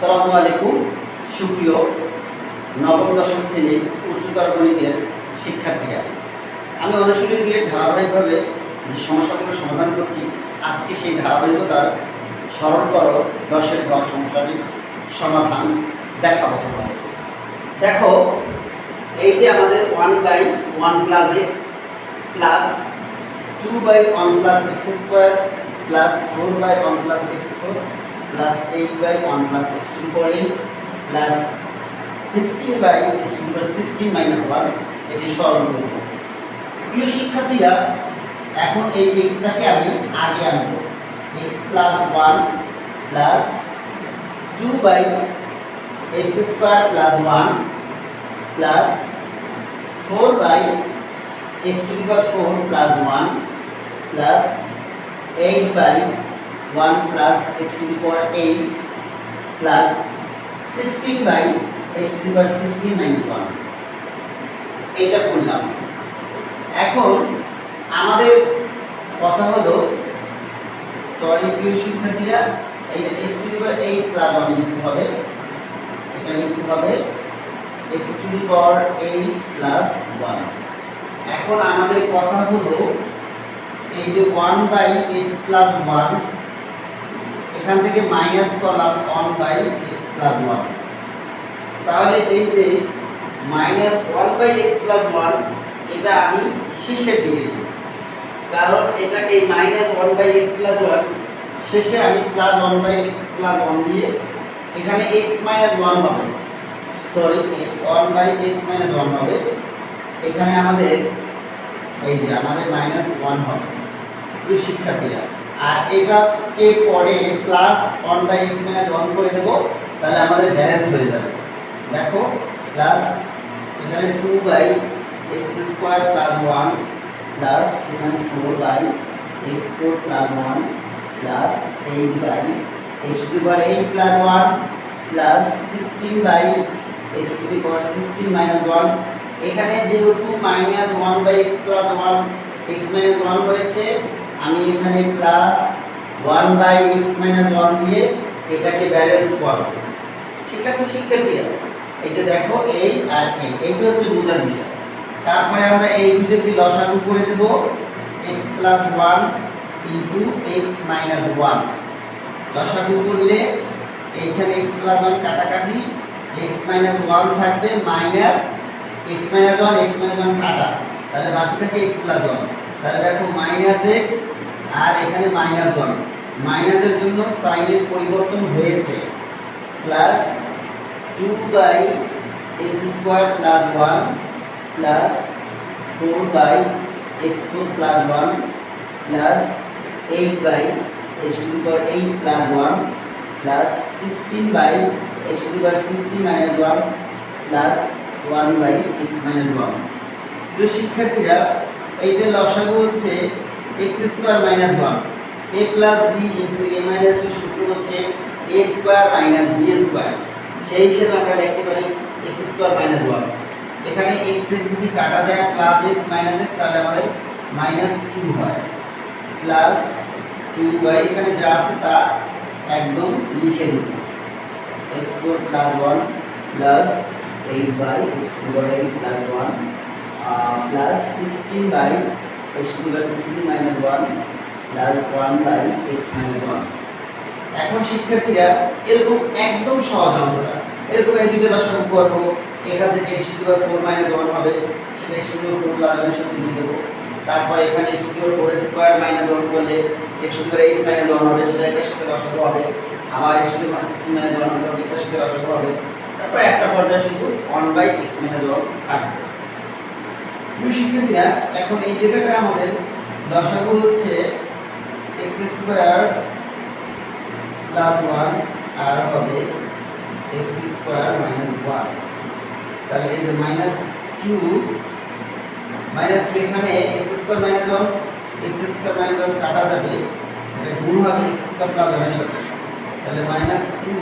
আসসালামু আলাইকুম। সুপ্রিয় নবম, দশম শ্রেণির উচ্চতর গণিতের শিক্ষার্থীরা, আমি অনুশীলনী দিয়ে ধারাবাহিকভাবে যে সমস্যাগুলো সমাধান করছি, আজকে সেই ধারাবাহিকতার স্মরণ করো দশের ঘর সমস্যাটির সমাধান দেখাবো তোমাদের। দেখো, এই যে আমাদের one by one plus x plus two by one plus x square plus four by one plus x four plus eight by one plus power eight plus sixteen by sixteen minus one এটি সরল করব প্রিয় শিক্ষার্থীরা, এখন এই এক্সটাকে আমি আগে আনব। X plus one plus two by x square plus one plus four by x to power four plus one plus eight by one plus x to power eight plus sixteen by x to power sixteen minus one এইটা করলাম। এখন আমাদের কথা হলো sorry প্রিয় শিক্ষার্থীরা, এইটা x to power eight plus one লিখতে হবে। এটা লিখতে হবে x to the power eight plus one এখন আমাদের কথা হলো, এই যে one by x plus one এখান থেকে মাইনাস করলাম one by x plus one তাহলে এই যে minus one by x plus one এটা আমি শেষের দিকে কারণ এটা এই minus one by x plus one শেষে আমি plus one by x plus one দিয়ে এখানে এক্স মাইনাস ওয়ান হবে sorry one by x minus one হবে এখানে আমাদের, এই যে আমাদের মাইনাস ওয়ান হবে। শিক্ষার্থীরা। আর এটাকে পরে plus one by x minus one করে দেবো, তাহলে আমাদের ব্যালেন্স হয়ে যাবে। দেখো প্লাস এখানে two by x square plus one plus এখানে four by x four plus one plus eight by x to power eight plus one plus sixteen by x to power sixteen minus one এখানে যেহেতু minus one by x plus one x minus one হয়েছে আমি এখানে plus one by x minus one দিয়ে এটাকে balance করব। ঠিক আছে শিক্ষার্থীরা এইটা দেখো এই আর এই এইটা হচ্ছে বোঝার বিষয়। তারপরে আমরা এই দুটোকে লসাগু করে দেব। X plus one into x minus one লসাগু করলে এইখানে এক্স প্লাস ওয়ান কাটাকাটি এক্স মাইনাস ওয়ান থাকবে minus x minus one x minus one কাটা। তাহলে বাকি থাকে এক্স প্লাস ওয়ান তাহলে দেখো মাইনাস এক্স আর এখানে মাইনাস ওয়ান মাইনাসের জন্য সাইনের পরিবর্তন হয়েছে। Plus two by x square plus one plus four by x four plus one plus eight by x to power eight plus one plus sixteen by x to power sixteen minus one plus one by x minus one তো শিক্ষার্থীরা এইটার লসাগু হচ্ছে x square minus one. A plus B into A minus B সূত্র হচ্ছে A square minus B square. সেই হিসেবে আমরা লিখতে পারি এক্স স্কোয়ার মাইনাস ওয়ান। এখানে এক্স যদি কাটা যায় প্লাস এক্স মাইনাস এক্স, তাহলে আমাদের মাইনাস টু হয়। প্লাস টু বাই এখানে যা আছে তা একদম লিখে দিন x four plus one plus eight by x eight plus one plus sixteen by x to by sixteen minus one plus one by x minus one এখন শিক্ষার্থীরা এরকম একদম সহজ অঙ্কটা এরকম এই দুটো রসায়ন করব, এখান থেকে x to four minus one হবে, সেটা এক্স টু ফোর প্লাস ওয়ানের সাথে দিয়ে দেবো। তারপরে এখানে x to four square minus one করলে x to eight minus one হবে, সেটা এটার সাথে রসায়ন হবে। আবার x to sixteen minus one হবে এটার সাথে রসায়ন হবে। তারপরে একটা পর্যায়ে শুধু one by x minus one থাকবে। শিক্ষার্থীরা, এখন এই জায়গাটা আমাদের দশাগু হচ্ছে এক্স স্কোয়ার প্লাস ওয়ান আর হবে এক্স স্কোয়ার মাইনাস ওয়ান তাহলে এই যে মাইনাস টু মাইনাস টু এখানে x square minus one x square minus one কাটা যাবে এটা গুণ হবে এক্স স্কোয়ার প্লাস ওয়ানের সাথে। তাহলে মাইনাস টু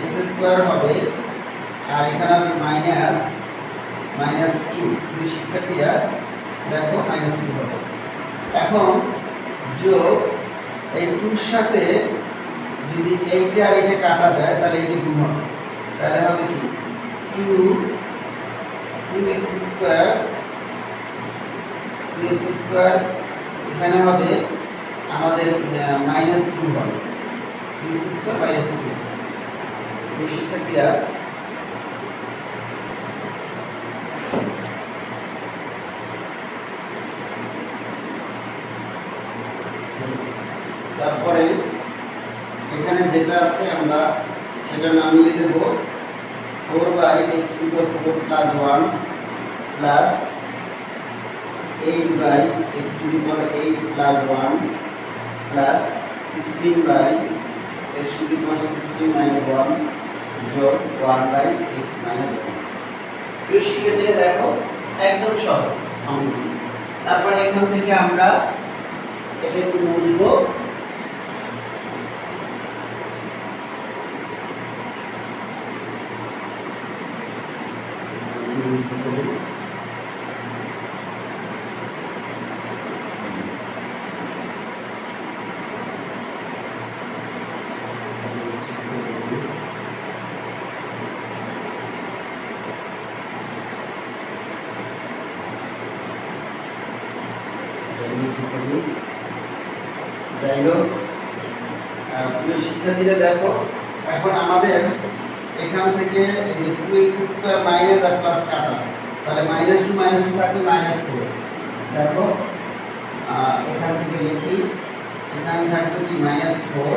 এক্স স্কোয়ার হবে, আর এখানে হবে মাইনাস মাইনাস টু। শিক্ষার্থীরা, দেখো মাইনাস টু হবে। এখন যোগ এই টুর সাথে যদি এইটা আর এটা কাটা যায়, তাহলে এটি গুণ হবে। তাহলে হবে কি? Two two x square, two x square এখানে হবে আমাদের মাইনাস টু হবে। Two x square minus two. শিক্ষার্থীরা তারপরে এখানে যেটা আছে আমরা সেটা নামিয়ে দেব four by x to four plus one plus eight by x to eight plus one plus sixteen by x to sixteen minus one যোগ one by x minus one শিক্ষার্থীরা, দেখো, একদম সহজ। তারপরে এখান থেকে আমরা এটা একটু বুঝব। যাই হোক প্রিয় শিক্ষার্থীরা, দেখো, এখন আমাদের এখান থেকে এই যে টু এক্স স্কোয়ার মাইনাস আর প্লাস কাটা। তাহলে মাইনাস টু মাইনাস টু থাকবে মাইনাস ফোর দেখো এখান থেকে লিখি, এখানে থাকবে কি minus four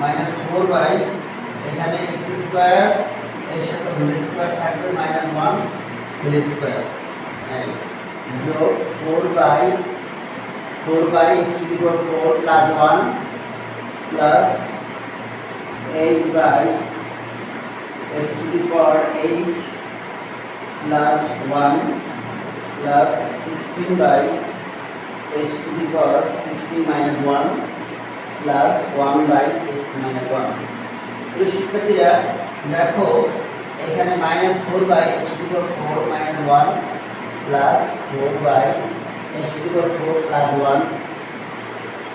minus four by এখানে এক্স স্কোয়ার এর সাথে হোল স্কোয়ার থাকবে মাইনাস ওয়ান হোল স্কোয়ার যোগ four by four by x to the power four plus one plus eight by x to the power eight plus one plus sixteen by x to the power sixteen minus one plus one by x minus one তো শিক্ষার্থীরা দেখো এখানে minus four by x to the power four minus one plus four by x to the power 4 plus 1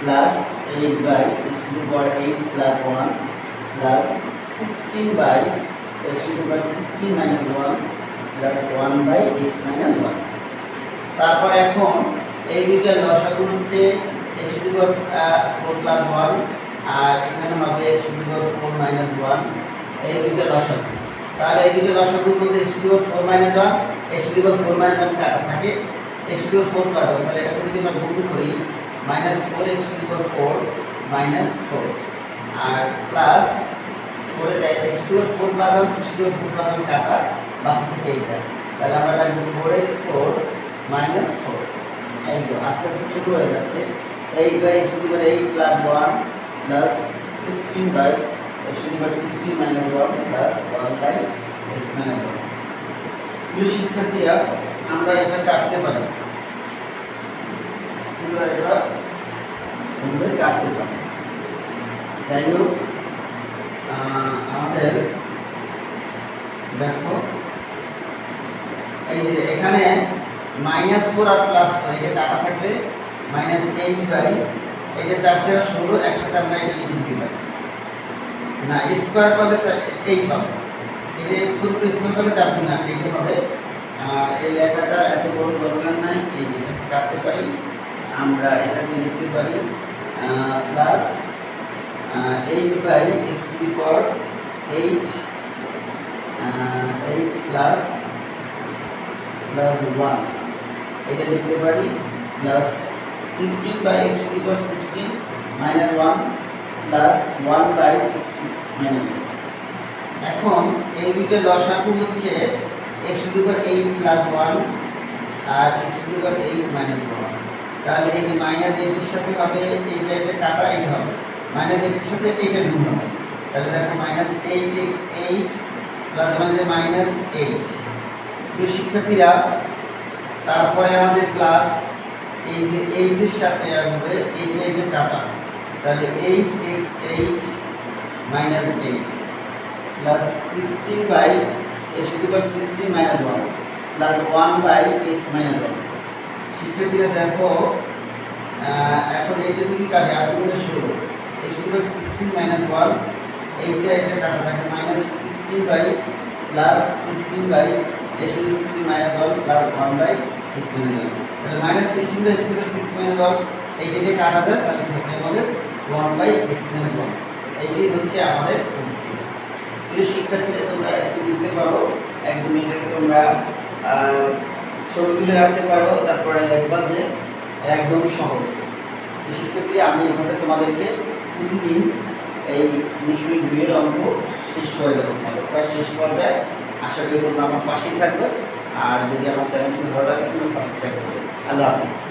plus 8 by x to the power 8 plus 1 plus 16 by x to the power 16 minus 1 plus 1 by x minus 1 তারপর এখন এই দুইটা লসাগু হচ্ছে to the power 4 plus 1 আর এখানে হবে to the power 4 minus 1 এই দুইটা লসাগু তাহলে এই দুইটা লসাগুর মধ্যে the power 4 minus 1 x to the power 4 minus 1 কাটা থাকে power 4 plus 1 তাহলে এটাকে যদি আমরা গুণ করি minus four x to power four minus four R plus ফোরে যায় x to four one x to four one কাটা, বাকি থেকে এইটা। তাহলে আমরা লাগবে four x four minus four এই তো, আস্তে আস্তে ছোটো হয়ে যাচ্ছে। Eight by x to eight plus one plus sixteen by x to sixteen minus one plus one by x minus one শিক্ষার্থীরা আমরা এটা কাটতে পারি। আমরা এটা কাটতে পারি। যাই হোক আমাদের দেখো, এই যে এখানে মাইনাস ফোর আর প্লাস ফোর এটা কাটা থাকলে মাইনাস এইট বাই এটা চার চার ষোলো, একসাথে আমরা এটা লিখে পারি না স্কোয়ার করলে এইট হবে এটা স্কোয়ার স্কোয়ার করলে চার দিন না এইট হবে এই লেখাটা এত বড় দরকার নাই, এই যে কাটতে পারি, আমরা এটাকে লিখতে পারি plus eight by x to power eight eight plus plus one এটা লিখতে পারি plus sixteen by x to the power sixteen minus one plus one by x minus এখন এই দুটো লসাগু হচ্ছে x to the power eight plus one R x to the power eight minus one তাহলে এই যে মাইনাস এইটের সাথে হবে এইটা এটা কাটা এইট হবে। মাইনাস এইটের সাথে এইটা গুণ হবে। তাহলে দেখো minus eight x eight plus আমাদের মাইনাস এইট শিক্ষার্থীরা, তারপরে আমাদের ক্লাস এই যে এইটের সাথে আসবে এইটা এইটা কাটা। তাহলে eight x eight minus eight plus sixteen by x to power sixteen minus one plus one by x minus one শিক্ষার্থীরা দেখো এখন এইটা যদি কাটে আট দুগুণে ষোলো x to sixteen minus one এইটা এটা কাটা থাকে minus sixteen by plus sixteen by x to sixteen minus one plus one by x minus one তাহলে minus sixteen by x to six minus one এইটা কাটা যায়, তাহলে থাকে আমাদের one by x minus one এইটাই হচ্ছে আমাদের। প্রিয় শিক্ষার্থীরা, তোমরা এটি দিতে পারো একদম এটাকে তোমরা ছবি তুলে রাখতে পারো, তারপরে দেখবা যে একদম সহজ। শিক্ষার্থী, আমি এভাবে তোমাদেরকে প্রতিদিন এই অনুশীলনী দুইয়ের অঙ্ক শেষ করে দেবো। প্রায় শেষ পর্যায়ে আশা করি তোমরা আমার পাশেই থাকবে। আর যদি আমার চ্যানেলটি ভালো লাগে, তোমরা সাবস্ক্রাইব করবে। আল্লাহ হাফিজ।